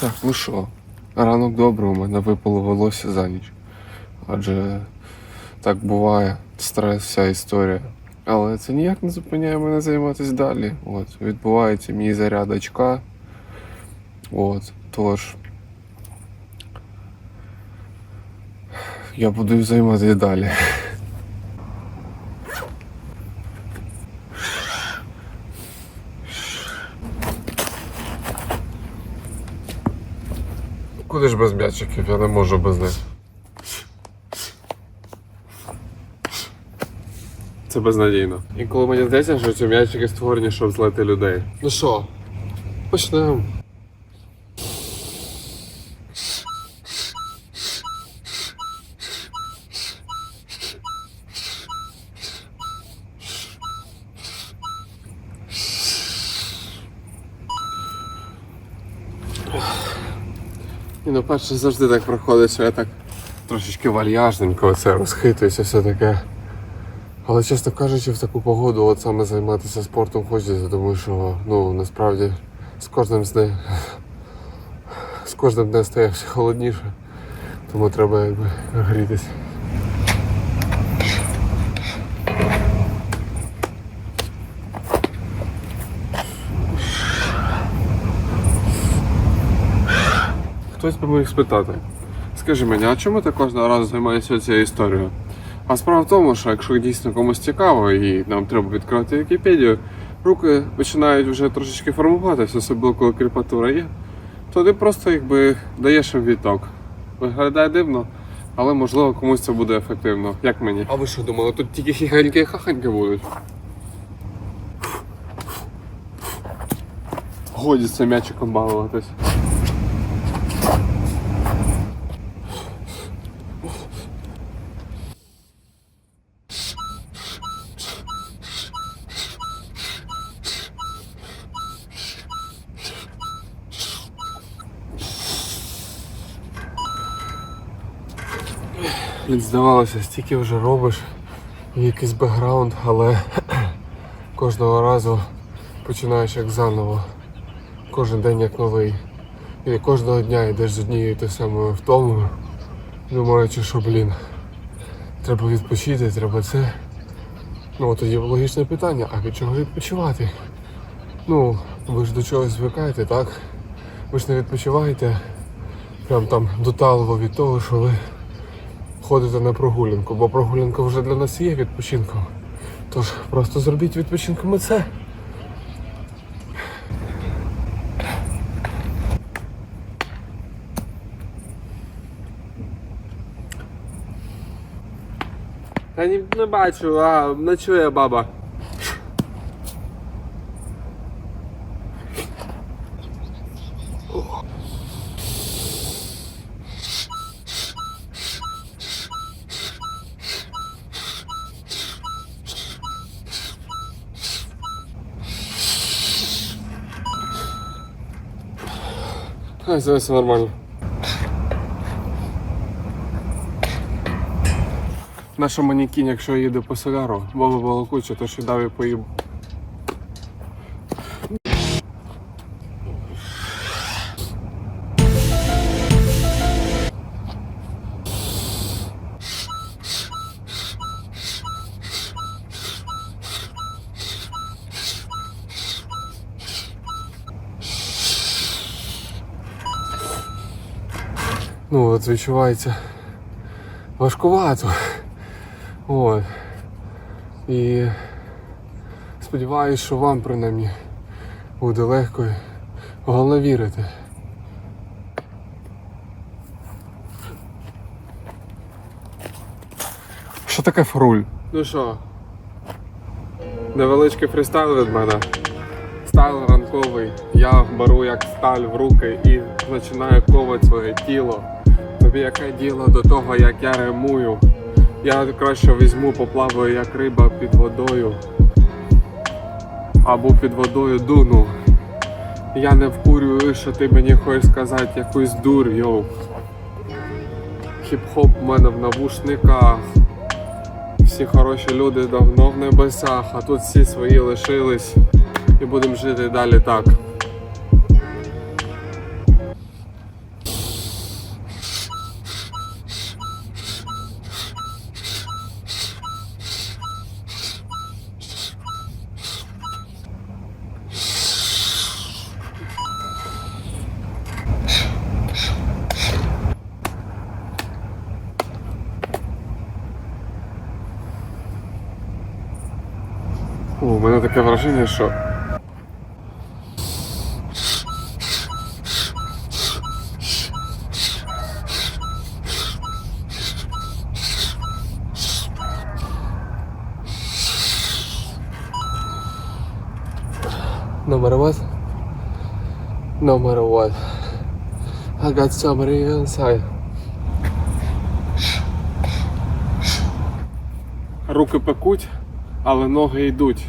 Так, ну що, ранок добрий, у мене випало волосся за ніч. Адже так буває, стрес, вся історія. Але це ніяк не зупиняє мене займатися далі. От, відбувається мій заряд очка. От, тож. Я буду займатися далі. Куди ж без м'ячиків? Я не можу без них. Це безнадійно. Інколи мені здається, що ці м'ячики створені, щоб злити людей. Ну що, почнемо. І ну перше завжди так проходить, що я так трошечки вальяжненько оце розхитуюся, все таке. Але чесно кажучи, в таку погоду от саме займатися спортом хочеться, тому що ну насправді з кожним з днем, з кожним днем стає все холодніше, тому треба якби грітися. Хтось би міг спитати, скажи мені, а чому ти кожного разу займаєшся цією історією? А справа в тому, що якщо дійсно комусь цікаво і нам треба відкрити Вікіпедію, руки починають вже трошечки формуватися, особливо коли кріпатура є, то ти просто якби даєш їм відток. Виглядає дивно, але можливо комусь це буде ефективно, як мені. А ви що думали, тут тільки хіханьки і хаханьки будуть? Годі цим м'ячиком балуватись. Блін, здавалося, стільки вже робиш якийсь бекграунд, але кожного разу починаєш як заново. Кожен день як новий. І кожного дня йдеш з однією тою самою втомою, думаючи, що блін, треба відпочити, треба це. Ну тоді логічне питання, а від чого відпочивати? Ну, ви ж до чогось звикаєте, так? Ви ж не відпочиваєте прям там доталово від того, що ви ходите на прогулянку, бо прогулянка вже для нас є відпочинком. Тож просто зробіть відпочинком і це. Та ні, не бачу, а ночує баба. А, зараз все нормально. Наша манікінь, якщо їде по соляру, баба Волокуча, то ще дав і поїб. Ну от відчувається важкувато. От. І сподіваюсь, що вам принаймні буде легко. і. Що таке фруль? Ну що? Невеличкий фристайл від мене. Стайл ранковий. Я беру як сталь в руки і починаю ковати своє тіло. Тобі яке діло до того, як я ремую? Я краще візьму, поплаваю як риба під водою. Або під водою дуну. Я не вкурюю, що ти мені хочеш сказати якусь дур, йоу. Хіп-хоп в мене в навушниках. Всі хороші люди давно в небесах, а тут всі свої лишились. І будемо жити далі так. Мене таке враження, що. Matter what, matter what, I got somebody inside. Руки пекуть, але ноги йдуть.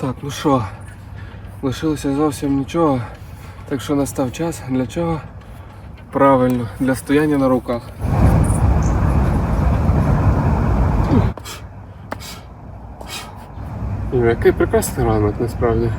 Так, ну що, лишилося зовсім нічого. Так що настав час для чого? Правильно, для стояння на руках. І який прекрасний ранок насправді.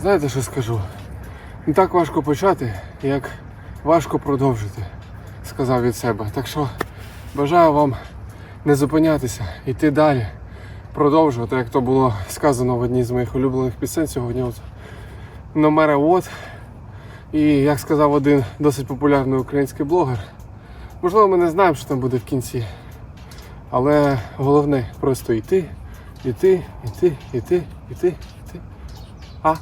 Знаєте, що скажу? Не так важко почати, як важко продовжити, сказав від себе. Так що бажаю вам не зупинятися, йти далі, продовжувати, як то було сказано в одній з моїх улюблених пісень сьогодні. От matter what. І як сказав один досить популярний український блогер, можливо, ми не знаємо, що там буде в кінці. Але головне просто йти, йти, йти, йти, йти, йти. А.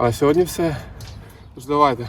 А сьогодні все. Тож давайте.